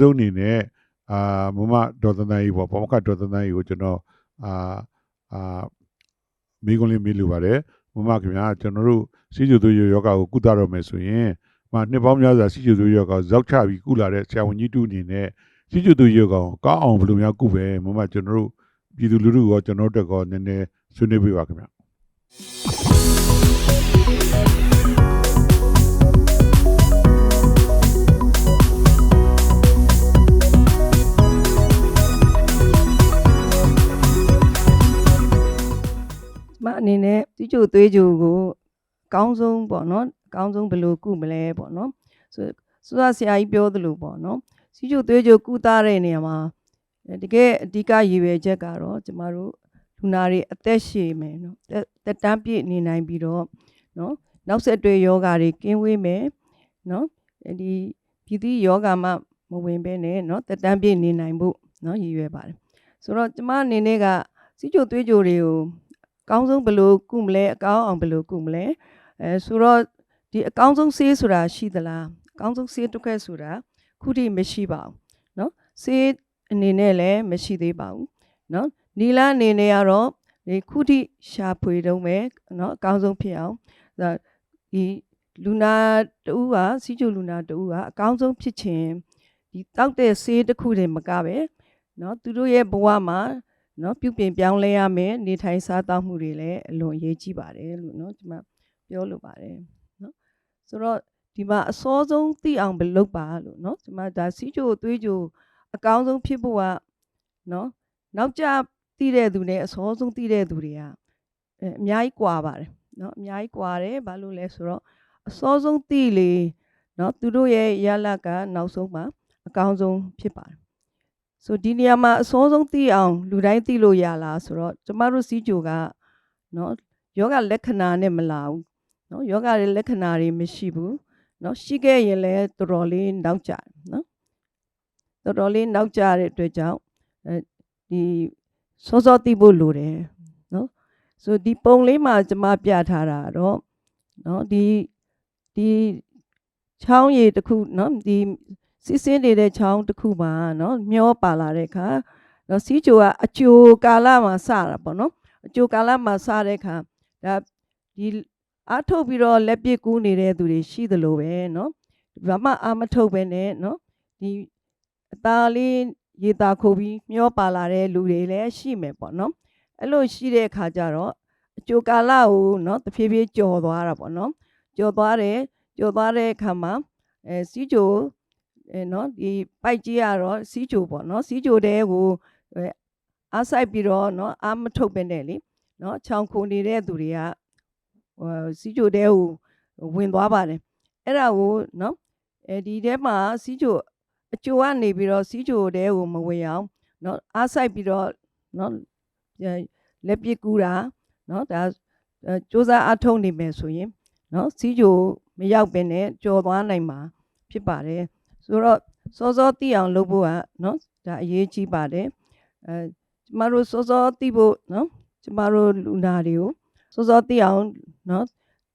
ဆုံးအနေနဲ့အာမမဒေါ်သန်းသန်းကြီးပေါ့ဘောမခဒေါ်သန်းသန်းကြီးကိုကျွန်တော်အာအာမိကုံးလေးမေးလိုပါတယ်မမခင်ဗျာကျွန်တော်တို့စီဂျူသွေးယောဂါကိုကုသတော့မယ်ဆိုရင်မနှစ်ပေါင်းများစွာစီဂျူသွေးယောဂါကိုဇောက်ချပြီးကုလာတဲ့ဆရာဝန်ကြီးတူအနေနဲ့စီဂျူသွေးယောဂါကိုကောင်းအောင်ဘယ်လိုများကုပဲမမကျွန်တော်တို့ပြည်သူလူထုရောကျွန်တော်တို့တက်ကောနည်းနည်းဆွေးနွေးပေးပါခင်ဗျာ မအနေနဲ့တီးချိုသွေးချိုကိုအကောင်းဆုံးပေါ့နော်အကောင်းဆုံးဘယ်လိုကုမလဲပေါ့နော်ဆိုဆိုတော့ဆရာကြီးပြောသလိုပေါ့နော်စီးချိုသွေးချိုကုသတဲ့နေရာမှာအဲတကယ်အဓိကရည်ရွယ်ချက်ကတော့ကျမတို့လူနာတွေအသက်ရှည်မယ်နော်သက်သက်တမ်းပြည့်နေနိုင်ပြီးတော့နော်နောက်ဆက်တွဲယောဂါတွေကင်းဝေးမယ်နော်အဲဒီပြည်သူယောဂါမှမဝင်ဘဲနဲ့နော်သက်တမ်းပြည့်နေနိုင်ဖို့နော်ရည်ရွယ်ပါတယ်ဆိုတော့ကျမအနေနဲ့ကစီးချိုသွေးချိုတွေကိုအ ကောင်းဆုံးဘယ်လိုကုမလဲအကောင်းအောင်ဘယ်လိုကုမလဲအဲဆိုတော့ဒီအကောင်းဆုံးဆေးဆိုတာရှိသလားအကောင်းဆုံးဆေးတစ်ခွက်ဆိုတာခုထိမရှိပါဘူးเนาะဆေးအနေနဲ့လည်းမရှိသေးပါဘူးเนาะနီလာအနေနဲ့ကတော့ဒီခုထိရှာဖွေတုံးပဲเนาะအကောင်းဆုံးဖြစ်အောင်ဒါဒီလူနာတူကစီချိုလူနာတူကအကောင်းဆုံးဖြစ်ခြင်းဒီတောက်တဲ့ဆေးတစ်ခုတည်းမကပဲเนาะသူတို့ရဲ့ဘဝမှာ နော်ပြုပြင်ပြောင်းလဲရမယ်နေထိုင်စားသောက်မှုတွေလည်းအလွန်အရေးကြီးပါတယ်လို့နော်ဒီမှာပြောလိုပါတယ်နော်ဆိုတော့ဒီမှာအစောဆုံးသိအောင်ဘယ်လုပ်ပါလို့နော်ဒီမှာဒါစီးချိုသွေးချိုအကောင်းဆုံးဖြစ်ဖို့ကနော်နောက်ကျသိတဲ့သူနဲ့အစောဆုံးသိတဲ့သူတွေကအဲအများကြီးကွာပါတယ်နော်အများကြီးကွာတယ်ဘာလို့လဲဆိုတော့အစောဆုံးသိလေနော်သူတို့ရဲ့ရလကနောက်ဆုံးမှာအကောင်းဆုံးဖြစ်ပါတယ် ဆိုဒီနေရာမှာအစောဆုံးသိအောင်လူတိုင်းသိလို့ရလားဆိုတော့ကျမတို့စီးကြိုကနော်ယောဂလက္ခဏာနဲ့မလာဘူးနော်ယောဂရဲ့လက္ခဏာတွေမရှိဘူးနော်ရှိခဲ့ရင်လည်းတော်တော်လေးနောက်ကျတယ်နော်တော်တော်လေးနောက်ကျတဲ့အတွက်ကြောင့်အဲဒီစောစောသိဖို့လိုတယ်နော်ဆိုဒီပုံလေးမှာကျမပြထားတာတော့နော်ဒီဒီချောင်းရည်တစ်ခုနော်ဒီ စစ်စင်းနေတဲ့ချောင်းတစ်ခုမှာနော်မျောပါလာတဲ့အခါနော်စီးချိုကအကျိုကာလမှာစတာပေါ့နော်အကျိုကာလမှာစတဲ့အခါဒါဒီအားထုတ်ပြီးတော့လက်ပစ်ကူးနေတဲ့သူတွေရှိသလိုပဲနော်ဘာမှအာမထုတ်ပဲနဲ့နော်ဒီအသားလေးရေတာခုတ်ပြီးမျောပါလာတဲ့လူတွေလည်းရှိမယ်ပေါ့နော်အဲ့လိုရှိတဲ့အခါကျတော့အကျိုကာလကိုနော်တဖြည်းဖြည်းကြော်သွားတာပေါ့နော်ကြော်သွားတယ်ကြော်သွားတဲ့အခါမှာအဲစီးချို အဲနော်ဒီပိုက်ကြီးကတော့စီးကြိုပေါ့နော်စီးကြိုတဲကိုအားဆိုင်ပြီးတော့နော်အားမထုတ်ပင်နဲ့လေနော်ချောင်ခုန်နေတဲ့သူတွေကဟိုစီးကြိုတဲကိုဝင်သွားပါတယ်အဲ့ဒါကိုနော်အဲဒီထဲမှာစီးကြိုအကျိုးကနေပြီးတော့စီးကြိုတဲကိုမဝင်အောင်နော်အားဆိုင်ပြီးတော့နော်လက်ပစ်ကူးတာနော်ဒါစ조사အထုံးနေမယ်ဆိုရင်နော်စီးကြိုမရောက်ပင်နဲ့ကြော်သွားနိုင်မှာဖြစ်ပါတယ် ဆိုတော့စောစောသိအောင်လုပ်ဖို့ကနော်ဒါအရေးကြီးပါတယ်အဲကျမတို့စောစောသိဖို့နော်ကျမတို့လူနာတွေကိုစောစောသိအောင်နော်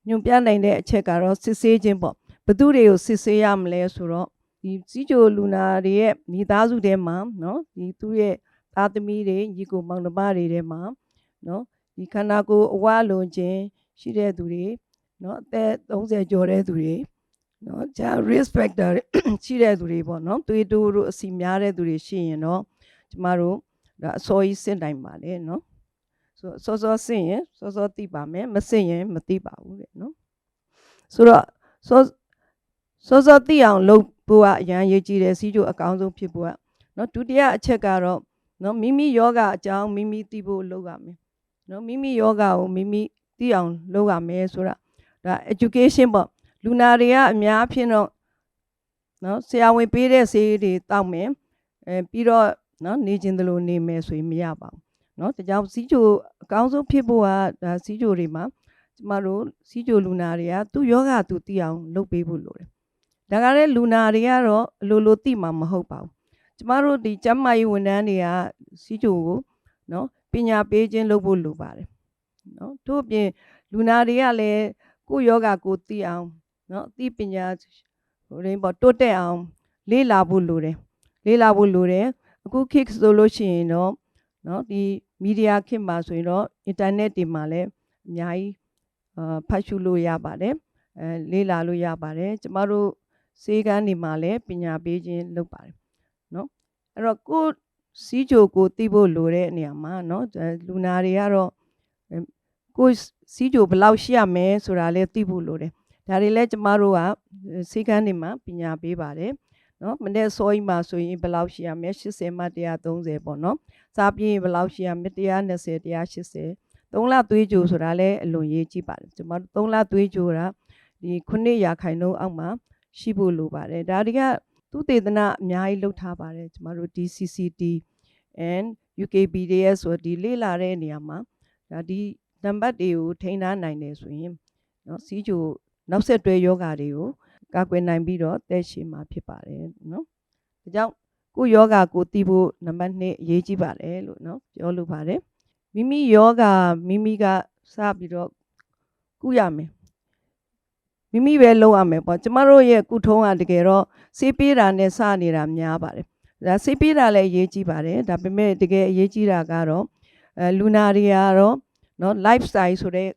ညွန်ပြနိုင်တဲ့အချက်ကတော့စစ်ဆေးခြင်းပေါ့ဘသူတွေကိုစစ်ဆေးရမလဲဆိုတော့ဒီစီးကြိုလူနာတွေရဲ့မိသားစုထဲမှာနော်ဒီသူရဲ့သားသမီးတွေညီကိုမောင်နှမတွေထဲမှာနော်ဒီခန္ဓာကိုယ်အဝလွန်ခြင်းရှိတဲ့သူတွေနော်အသက်30ကျော်တဲ့သူတွေ နော်ဂျာ risk factor ရှိတဲ့သူတွေပေါ့နော်သွေးတိုးတို့အစီများတဲ့သူတွေရှိရင်တော့ကျမတို့ဒါအစောကြီးစစ်နိုင်ပါလေနော်ဆိုစောစောစစ်ရင်စောစောသိပါမယ်မစစ်ရင်မသိပါဘူးတဲ့နော်ဆိုတော့စောစောစောသိအောင်လုပ်ဖို့ကအရန်ရေးကြည့်တယ်စီးကြိုအကောင်းဆုံးဖြစ်ဖို့ကနော်ဒုတိယအချက်ကတော့နော်မိမိယောဂအကြောင်းမိမိသိဖို့လုပ်ရမယ်နော်မိမိယောဂကိုမိမိသိအောင်လုပ်ရမယ်ဆိုတာဒါ education ပေါ့ လူနာတွေကအများအဖြစ်တော့နော်ဆရာဝန်ပေးတဲ့ဆေးတွေတောက်မယ်အဲပြီးတော့နော်နေခြင်းတလို့နေမယ်ဆိုရင်မရပါဘူးနော်ဒါကြောင့်စီးချိုအကောင်းဆုံးဖြစ်ဖို့ကဒါစီးချိုတွေမှာကျမတို့စီးချိုလူနာတွေကသူ့ယောဂသူသိအောင်လုပ်ပေးဖို့လိုတယ်ဒါကြတဲ့လူနာတွေကတော့အလိုလိုသိမှာမဟုတ်ပါဘူးကျမတို့ဒီကျန်းမာရေးဝန်ထမ်းတွေကစီးချိုကိုနော်ပညာပေးခြင်းလုပ်ဖို့လိုပါတယ်နော်တို့အပြင်လူနာတွေကလည်းကိုယ့်ယောဂကိုသိအောင် နော်အသိပညာဟိုရင်းပေါ့တိုးတက်အောင် လေ့လာဖို့လိုတယ်လေးလာဖို့လိုတယ်အခုခေတ်ဆိုလို့ရှိရင်တော့နော်ဒီမီဒီယာခေတ်မှာဆိုရင်တော့အင်တာနက်တွေမှာလည်းအများကြီးအာဖတ်ရှုလို့ရပါတယ်အဲလေးလာလို့ရပါတယ်ကျမတို့စေကန်းတွေမှာလည်းပညာပေးခြင်းလုပ်ပါတယ်နော်အဲ့တော့ကိုယ်စီးကြိုကိုသိဖို့လိုတဲ့နေရာမှာနော်အဲလူနာတွေကတော့အဲကိုယ်စီးကြိုဘယ်လောက်ရှိရမယ်ဆိုတာလည်းသိဖို့လိုတယ် ဒါတွေလည်းကျမတို့ကစေကန်းတွေမှာပညာပေးပါတယ်နော်မနေ့စောကြီးမှာဆိုရင်ဘယ်လောက်ရှိရမလဲ80မှ130ပေါ့နော်စားပြင်းဘယ်လောက်ရှိရမလဲ120 180 3လသွေးကြိုဆိုတာလည်းအလွန်ရေးကြည့်ပါတယ်ကျွန်မတို့3လသွေးကြိုတာဒီ9ရာခိုင်နှုန်းအောက်မှာရှိဖို့လိုပါတယ်ဒါတွေကသူတေသနာအများကြီးလုပ်ထားပါတယ်ကျွန်မတို့ DCCT and UKBDS ဆိုဒီလေ့လာတဲ့နေရာမှာဒါဒီနံပါတ်တွေကိုထိန်းထားနိုင်တယ်ဆိုရင်နော်စီးကြို နောက်ဆက်တွဲယောဂါတွေကိုကာကွယ်နိုင်ပြီးတော့တက်ရှိမှာဖြစ်ပါတယ်နော်။ဒါကြောင့်ကိုယ့်ယောဂကိုသိဖို့နံပါတ်1အရေးကြီးပါတယ်လို့နော်ပြောလိုပါတယ်။မိမိယောဂမိမိကစပြီးတော့ကုရမယ်။မိမိပဲလုပ်ရမယ်ပေါ့ကျမတို့ရဲ့ကုထုံးကတကယ်တော့စေးပေးတာနဲ့စနေတာများပါတယ်။ဒါစေးပေးတာလည်းအရေးကြီးပါတယ်။ဒါပေမဲ့တကယ်အရေးကြီးတာကတော့အဲလူနာတွေကတော့နော် lifestyle ဆိုတဲ့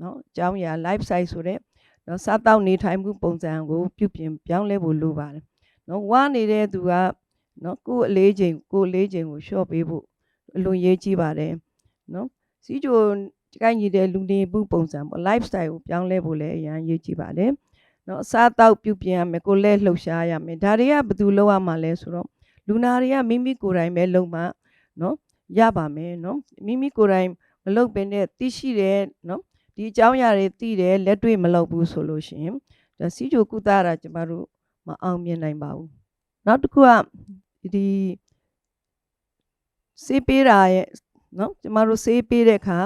နော်အကြောင်းအရာ lifestyle ဆိုတဲ့ နော်စားတောက်နေထိုင်မှုပုံစံကိုပြုပြင်ပြောင်းလဲဖို့လိုပါတယ်နော်ဝါနေတဲ့သူကနော်ကိုယ်အလေးချိန်ကိုယ်အလေးချိန်ကိုလျှော့ပေးဖို့အလွန်ရေးကြီးပါတယ်နော်စီးကြိုကိုင်းညီတဲ့လူနေမှုပုံစံပေါ့ lifestyle ကိုပြောင်းလဲဖို့လည်းအရန်ရေးကြီးပါတယ်နော်အစားတောက်ပြုပြင်ရမယ်ကိုယ်လက်လှုပ်ရှားရမယ်ဒါတွေကဘယ်သူလုပ်ရမှာလဲဆိုတော့လူနာတွေကမိမိကိုယ်တိုင်ပဲလုပ်မှနော်ရပါမယ်နော်မိမိကိုယ်တိုင်မလုပ်ဘဲနဲ့သိရှိတဲ့နော် ဒီအကြောင်းအရာတွေသိတယ်လက်တွေ့မလုပ်ဘူးဆိုလို့ရှိရင်ဒါစီချိုကုသတာကျမတို့မအောင်မြင်နိုင်ပါဘူးနောက်တစ်ခုကဒီစေးပေးတာရဲ့နော်ကျမတို့စေးပေးတဲ့အခါ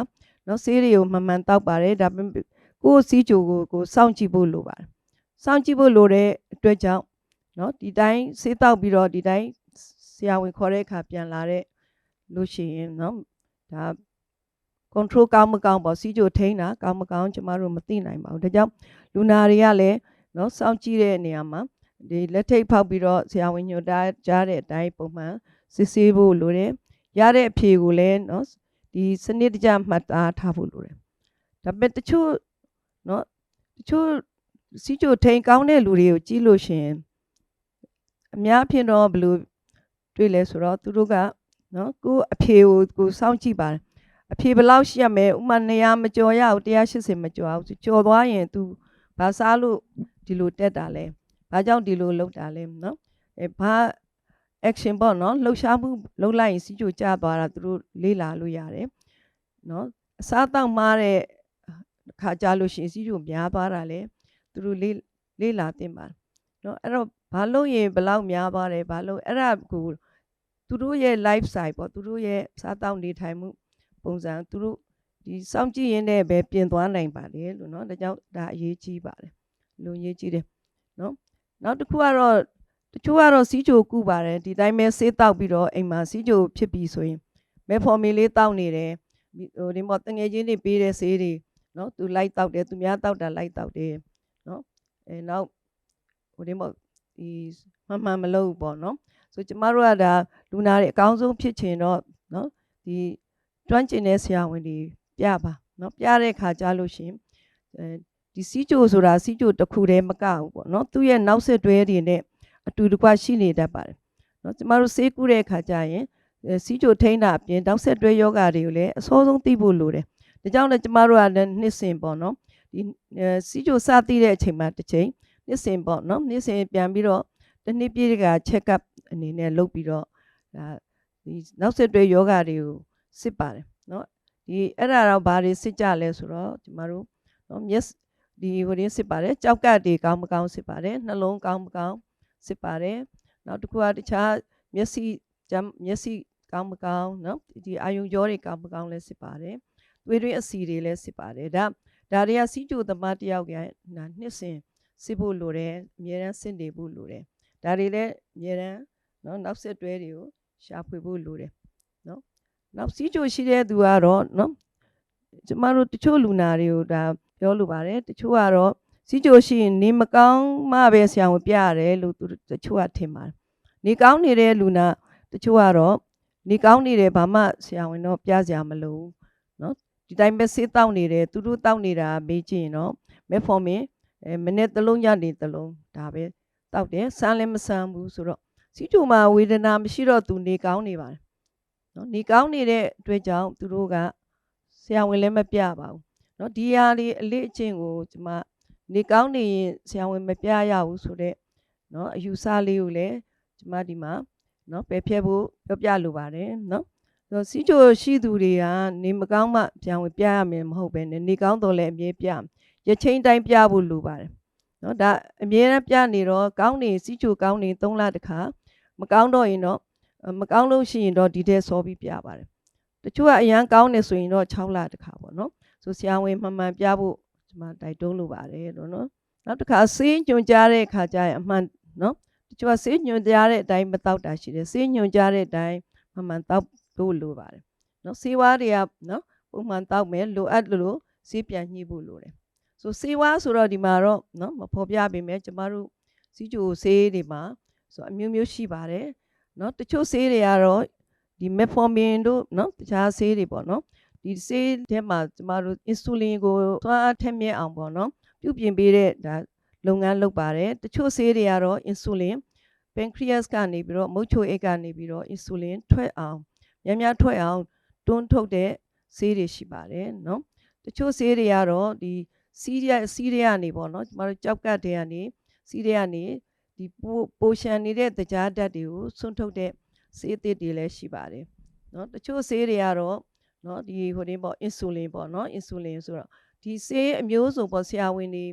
နော်စေးတွေကိုမှန်မှန်တောက်ပါတယ်ဒါပေမဲ့ကိုယ်စီချိုကိုကိုစောင့်ကြည့်ဖို့လိုပါတယ်စောင့်ကြည့်ဖို့လိုတဲ့အတွက်ကြောင့်နော်ဒီတိုင်းစေးတောက်ပြီးတော့ဒီတိုင်းဆရာဝန်ခေါ်တဲ့အခါပြန်လာတဲ့လို့ရှိရင်နော်ဒါ control ကောင်းမကောင်းပေါ့စီးကြိုထိန်းတာကောင်းမကောင်းကျမတို့မသိနိုင်ပါဘူးဒါကြောင့်လူနာတွေကလည်းနော်စောင့်ကြည့်တဲ့နေရာမှာဒီလက်ထိတ်ဖောက်ပြီးတော့ဆရာဝန်ညွှန်ကြားကြားတဲ့အတိုင်းပုံမှန်စစ်ဆေးဖို့လိုတယ်ရတဲ့အဖြေကိုလည်းနော်ဒီစနစ်တကျမှတ်သားထားဖို့လိုတယ်ဒါပေမဲ့တချို့နော်တချို့စီးကြိုထိန်ကောင်းတဲ့လူတွေကိုကြည့်လို့ရှင်အများဖြင့်တော့ဘယ်လိုတွေ့လဲဆိုတော့သူတို့ကနော်ကို့အဖြေကိုကိုစောင့်ကြည့်ပါတယ် အဖြေဘယ်လောက်ရှိရမလဲဥမာ200မကျော်ရဘူး180မကျော်အောင်ဆိုကျော်သွားရင် तू ဘာစားလို့ဒီလိုတက်တာလဲဘာကြောင့်ဒီလိုလုပ်တာလဲเนาะအဲဘာ action ပေါ့เนาะလှုပ်ရှားမှုလှုပ်လိုက်ရင်စီးကြိုကျသွားတာသူတို့လေးလာလို့ရတယ်เนาะအစားတောက်မားတဲ့ခါကြလို့ရှိရင်စီးကြိုများသွားတာလဲသူတို့လေးလေးလာတင်ပါတယ်เนาะအဲ့တော့ဘာလို့ရင်ဘယ်လောက်များသွားတယ်ဘာလို့အဲ့ဒါကိုသူတို့ရဲ့ life style ပေါ့သူတို့ရဲ့စားတောက်နေထိုင်မှု ပုံစံသူတို့ဒီစောင့်ကြည့်ရင်းနဲ့ပဲပြင်သွားနိုင်ပါတယ်လို့เนาะဒါကြောင့်ဒါအရေးကြီးပါတယ်လူအရေးကြီးတယ်เนาะနောက်တစ်ခုကတော့တချို့ကတော့စီးကြိုကုပါတယ်ဒီတိုင်းပဲဆေးတောက်ပြီးတော့အိမ်မှာစီးကြိုဖြစ်ပြီးဆိုရင်မဲဖော်မီလေးတောက်နေတယ်ဟိုဒီမော်တငယ်ချင်းတွေပေးတဲ့ဆေးတွေเนาะသူလိုက်တောက်တယ်သူများတောက်တာလိုက်တောက်တယ်เนาะအဲနောက်ဟိုဒီမော်ဒီမှန်မှန်မလုပ်ဘူးပေါ့เนาะဆိုကျမတို့ကဒါလူနာတွေအကောင်းဆုံးဖြစ်ချင်တော့เนาะဒီ ကျွမ်းကျင်တဲ့ဆရာဝန်တွေပြပါနော်ပြတဲ့ခါကြလို့ရှင်အဲဒီစီဂျိုဆိုတာစီဂျိုတစ်ခုတည်းမကဘူးပေါ့နော်သူ့ရဲ့နောက်ဆက်တွဲတွေနဲ့အတူတကွရှိနေတတ်ပါတယ်နော်ကျမတို့ဆေးကုတဲ့ခါကြရင်စီဂျိုထိန်းတာအပြင်နောက်ဆက်တွဲယောဂတွေကိုလည်းအစိုးဆုံးသိဖို့လိုတယ်ဒါကြောင့်လည်းကျမတို့ကလည်းနှစ်စဉ်ပေါ့နော်ဒီစီဂျိုစသိတဲ့အချိန်မှာတစ်ချိန်နှစ်စဉ်ပေါ့နော်နှစ်စဉ်ပြန်ပြီးတော့တစ်နှစ်ပြည့်က check up အနေနဲ့လုပ်ပြီးတော့ဒါဒီနောက်ဆက်တွဲယောဂတွေကို စစ်ပါတယ်เนาะဒီအဲ့ဒါတော့ဘာတွေစစ်ကြလဲဆိုတော့ကျမတို့เนาะမျက်ဒီဟိုရင်းစစ်ပါတယ်ကြောက်ကတ်တွေကောင်းမကောင်းစစ်ပါတယ်နှလုံးကောင်းမကောင်းစစ်ပါတယ်နောက်တစ်ခုကတခြားမျက်စိမျက်စိကောင်းမကောင်းเนาะဒီအာယုံကြောတွေကောင်းမကောင်းလဲစစ်ပါတယ်သွေးတွင်းအဆီတွေလည်းစစ်ပါတယ်ဒါဒါတွေကစီးကြိုသမားတယောက်ကနာနှစ်စဉ်စစ်ဖို့လိုတယ်အများရန်စစ်နေဖို့လိုတယ်ဒါတွေလည်းအများရန်เนาะနောက်ဆက်တွဲတွေကိုရှာဖွေဖို့လိုတယ်เนาะ နောက်စီးကြိုရှိတဲ့သူကတော့နော်ကျမတို့တချို့လူနာတွေကိုဒါပြောလိုပါတယ်တချို့ကတော့စီးကြိုရှိရင်နေမကောင်းမှပဲဆရာဝန်ပြရတယ်လို့သူတချို့ကထင်ပါတယ်နေကောင်းနေတဲ့လူနာတချို့ကတော့နေကောင်းနေတယ်ဘာမှဆရာဝန်တော့ပြဆရာမလို့နော်ဒီတိုင်းပဲဆေးတောက်နေတယ်သူတို့တောက်နေတာမေးကြည့်ရင်တော့မက်ဖော်မင်အဲမနေ့တလုံးညနေတလုံးဒါပဲတောက်တယ်ဆန်းလည်းမဆန်းဘူးဆိုတော့စီးကြိုမှာဝေဒနာမရှိတော့သူနေကောင်းနေပါတယ် နော်နေကောင်းနေတဲ့အတွက်ကြောင့်သူတို့ကဆရာဝန်လည်းမပြပါဘူးနော်ဒီဟာလေးအလေးအကျင့်ကိုကျမနေကောင်းနေရင်ဆရာဝန်မပြရဘူးဆိုတော့နော်အယူဆလေးကိုလည်းကျမဒီမှာနော်ပယ်ဖြတ်ဖို့ပြောပြလိုပါတယ်နော်တော့စီချိုရှိသူတွေကနေမကောင်းမှပြန်ဝင်ပြရမယ်မဟုတ်ပဲနဲ့နေကောင်းတော့လည်းအမြဲပြရချင်းတိုင်းပြဖို့လိုပါတယ်နော်ဒါအမြဲတမ်းပြနေတော့ကောင်းနေစီချိုကောင်းနေ၃လတစ်ခါမကောင်းတော့ရင်တော့ မကောင်းလို့ရှိရင်တော့ဒီတဲ့စောပြီးပြပါတယ်တချို့ကအရန်ကောင်းနေဆိုရင်တော့6လတခါပေါ့နော်ဆိုဆရာဝန်မှန်မှန်ပြဖို့ဒီမှာတိုက်တွန်းလိုပါတယ်လို့နော်နောက်တစ်ခါဆေးညွှန်ကြားတဲ့အခါကျရင်အမှန်နော်တချို့ကဆေးညွှန်ကြားတဲ့အတိုင်းမတောက်တာရှိတယ်ဆေးညွှန်ကြားတဲ့အတိုင်းမှန်မှန်တောက်ဖို့လိုပါတယ်နော်ဆေးဝါးတွေကနော်ပုံမှန်တောက်မယ်လိုအပ်လို့ဆေးပြန်ညှိဖို့လိုတယ်ဆိုဆေးဝါးဆိုတော့ဒီမှာတော့နော်မဖော်ပြပေးမယ်ကျမတို့စီဂျိုဆေးတွေမှာဆိုအမျိုးမျိုးရှိပါတယ် နော်တချို့ဆေးတွေကတော့ဒီမက်ဖော်မင်တို့နော်တခြားဆေးတွေပေါ့နော်ဒီဆေးထဲမှာကျမတို့အင်ဆူလင်ကိုသွားအထက်မြက်အောင်ပေါ့နော်ပြုပြင်ပေးတဲ့ဒါလုပ်ငန်းလုပ်ပါတယ်တချို့ဆေးတွေကတော့အင်ဆူလင် pancreas ကနေပြီးတော့မုတ်ချိုအိတ်ကနေပြီးတော့ insulin ထွက်အောင်များများထွက်အောင်တွန်းထုတ်တဲ့ဆေးတွေရှိပါတယ်เนาะတချို့ဆေးတွေကတော့ဒီစီးရစီးရကနေပေါ့နော်ကျမတို့ကြောက်ကတ်တွေကနေစီးရကနေ ဒီပိုပိုရှန်နေတဲ့တကြားဓာတ်တွေကိုဆွန့်ထုတ်တဲ့ဆေးအသစ်တွေလည်းရှိပါတယ်เนาะတချို့ဆေးတွေကတော့เนาะဒီဟိုတင်းပေါ့ insulin ပေါ့เนาะ insulin ဆိုတော့ဒီဆေးအမျိုးစုံပေါ့ဆရာဝန်တွေ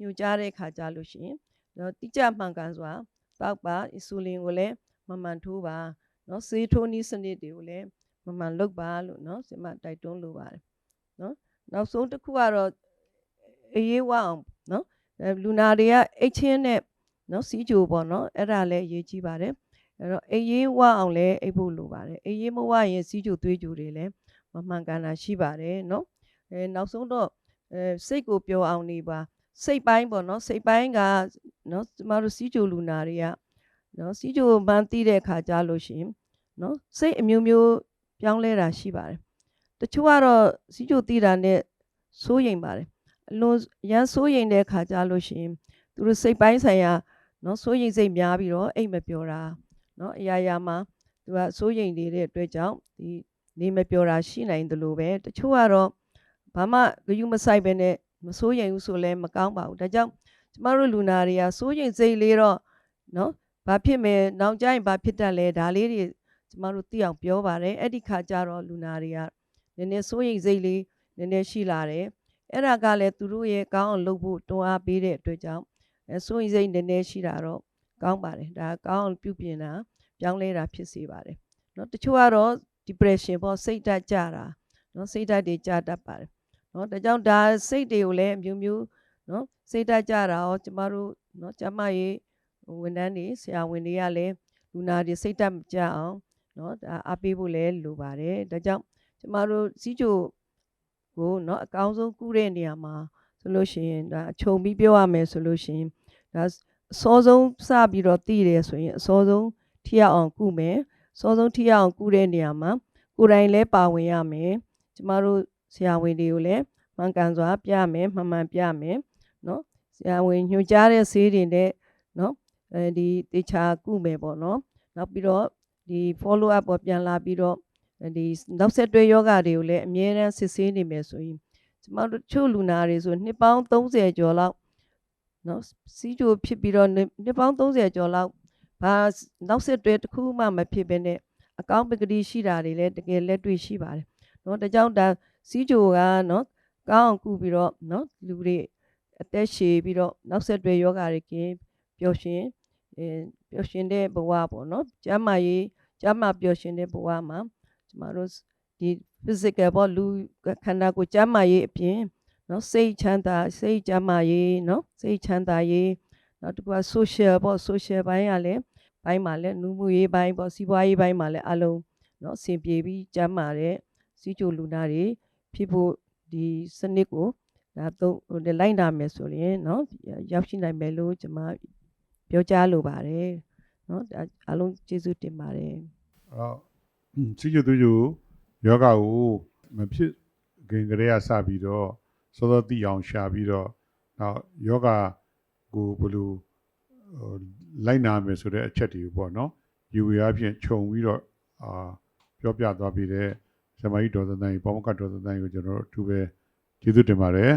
ညွှန်ကြားတဲ့ခါကြလို့ရှိရင်เนาะတိကျမှန်ကန်စွာ တောက်ပါအီဆူလင်ကိုလည်းမမှန်ထိုးပါเนาะဆေးထိုးနည်းစနစ်တွေကိုလည်းမမှန်လုပ်ပါလို့เนาะဆင်မတိုက်တွန်းလိုပါတယ်เนาะနောက်ဆုံးတစ်ခုကတော့အေးရေးဝအောင်เนาะအဲလူနာတွေကအိတ်ချင်းနဲ့ နော်စီဂျိုပေါ့နော်အဲ့ဒါလည်းအရေးကြီးပါတယ်အဲ့တော့အေးရေးဝအောင်လည်းအိပ်ဖို့လိုပါတယ်အေးရေးမဝရင်စီဂျိုသွေးဂျိုတွေလည်းမမှန်ကန်တာရှိပါတယ်နော်အဲနောက်ဆုံးတော့အဲစိတ်ကိုပျော်အောင်နေပါစိတ်ပိုင်းပေါ့နော်စိတ်ပိုင်းကနော်ကျမတို့စီဂျိုလူနာတွေကနော်စီဂျိုမှန်သိတဲ့အခါကြလို့ရှိရင်နော်စိတ်အမျိုးမျိုးပြောင်းလဲတာရှိပါတယ်တချို့ကတော့စီဂျိုသိတာနဲ့စိုးရိမ်ပါတယ်အလွန်ရမ်းစိုးရိမ်တဲ့အခါကြလို့ရှိရင်သူတို့စိတ်ပိုင်းဆိုင်ရာ နော်စိုးရိမ်စိတ်များပြီးတော့အိတ်မပြောတာနော်အရာရာမှာသူကစိုးရိမ်နေတဲ့အတွက်ကြောင့်ဒီနေမပြောတာရှိနိုင်တယ်လို့ပဲတချို့ကတော့ဘာမှဂယုမဆိုင်ပဲနဲ့မစိုးရိမ်ဘူးဆိုလဲမကောင်းပါဘူးဒါကြောင့်ကျမတို့လူနာတွေကစိုးရိမ်စိတ်လေးတော့နော်ဘာဖြစ်မယ်နောက်ကျရင်ဘာဖြစ်တတ်လဲဒါလေးတွေကျမတို့သိအောင်ပြောပါတယ်အဲ့ဒီခါကျတော့လူနာတွေကနည်းနည်းစိုးရိမ်စိတ်လေးနည်းနည်းရှိလာတယ်အဲ့ဒါကလည်းသူတို့ရဲ့ကောင်းအောင်လုပ်ဖို့တွန်းအားပေးတဲ့အတွက်ကြောင့် အဲစိုးရိမ်စိတ်နည်းနည်းရှိတာတော့ကောင်းပါတယ်ဒါကောင်းအောင်ပြုပြင်တာပြောင်းလဲတာဖြစ်စေပါတယ်เนาะတချို့ကတော့ depression ပေါ့စိတ်ဓာတ်ကြတာเนาะစိတ်ဓာတ်တွေကြတတ်ပါတယ်เนาะဒါကြောင့်ဒါစိတ်တွေကိုလည်းအမျိုးမျိုးเนาะစိတ်ဓာတ်ကြတာရောကျမတို့เนาะကျမရေး ဝန်ထမ်းတွေဆရာဝန်တွေကလည်းလူနာတွေစိတ်တက်မကြအောင်เนาะဒါအားပေးဖို့လည်းလိုပါတယ်ဒါကြောင့်ကျမတို့စီးချိုကိုเนาะအကောင်းဆုံးကုတဲ့နေရာမှာ ဆိုလို့ရှိရင်ဒါအချုံပြီးပြောရမယ်ဆိုလို့ရှိရင်ဒါအစောဆုံးစပြီးတော့တည်တယ်ဆိုရင်အစောဆုံးထိရအောင်ကုမယ်အစောဆုံးထိရအောင်ကုတဲ့နေရာမှာကိုယ်တိုင်လည်းပါဝင်ရမယ်ကျမတို့ဆရာဝန်တွေကိုလည်းမှန်ကန်စွာပြမယ်မှန်မှန်ပြမယ်နော်ဆရာဝန်ညွှန်ကြားတဲ့ဆေးတွေနဲ့နော်အဲဒီတေချာကုမယ်ပေါ့နော်နောက်ပြီးတော့ဒီ follow up ပေါ်ပြန်လာပြီးတော့ဒီနောက်ဆက်တွဲယောဂတွေကိုလည်းအမြဲတမ်းစစ်ဆေးနေမယ်ဆိုရင် ကျမတို့ချို့လူနာတွေဆိုနှစ်ပေါင်း30ကျော်လောက်နော်စီးကြိုဖြစ်ပြီးတော့နှစ်ပေါင်း30ကျော်လောက်ဘာနောက်ဆက်တွဲတစ်ခုမှမဖြစ်ဘဲနဲ့အကောင့်ပကတိရှိတာတွေလည်းတကယ်လက်တွေ့ရှိပါတယ်နော်ဒါကြောင့်ဒါစီးကြိုကနော်ကောင်းအောင်ကုပြီးတော့နော်လူတွေအသက်ရှည်ပြီးတော့နောက်ဆက်တွဲယောဂတွေကင်းပျော်ရွှင်အဲပျော်ရွှင်တဲ့ဘဝပေါ့နော်ကျမ်းမာရေးကျမ်းမာပျော်ရွှင်တဲ့ဘဝမှာကျမတို့ ဒီ physical ပေါ့လူခန္ဓာကိုယ်ကျန်းမာရေးအပြင်နော်စိတ်ချမ်းသာစိတ်ကျန်းမာရေးနော်စိတ်ချမ်းသာရေးနောက်တစ်ခုက social ပေါ့ social ဘိုင်းကလည်းဘိုင်းမှာလည်းနူးမှုရေးဘိုင်းပေါ့စီးပွားရေးဘိုင်းမှာလည်းအလုံးနော်အဆင်ပြေပြီးကျန်းမာတဲ့စီချိုလူနာတွေဖြစ်ဖို့ဒီစနစ်ကိုဒါတော့လိုက်နာမယ်ဆိုရင်နော်ရောက်ရှိနိုင်မယ်လို့ကျွန်မပြောကြားလိုပါတယ်နော်အားလုံးကျေးဇူးတင်ပါတယ်အော်စီချိုသူတို့ ယောဂကိုမဖြစ်ခင်ကလေးကစပြီးတော့စောစောသိအောင်ရှာပြီးတော့နောက်ယောဂကိုဘယ်လိုဟိုလိုက်နာမယ်ဆိုတဲ့အချက်တွေပေါ့နော်ယူဝေအဖြစ်ခြုံပြီးတော့အာပြောပြသွားပြီးတဲ့ဇမကြီးဒေါ်သန်းတိုင်းပေါမကဒေါ်သန်းတိုင်းကိုကျွန်တော်တို့အထူးပဲကျေးဇူးတင်ပါတယ်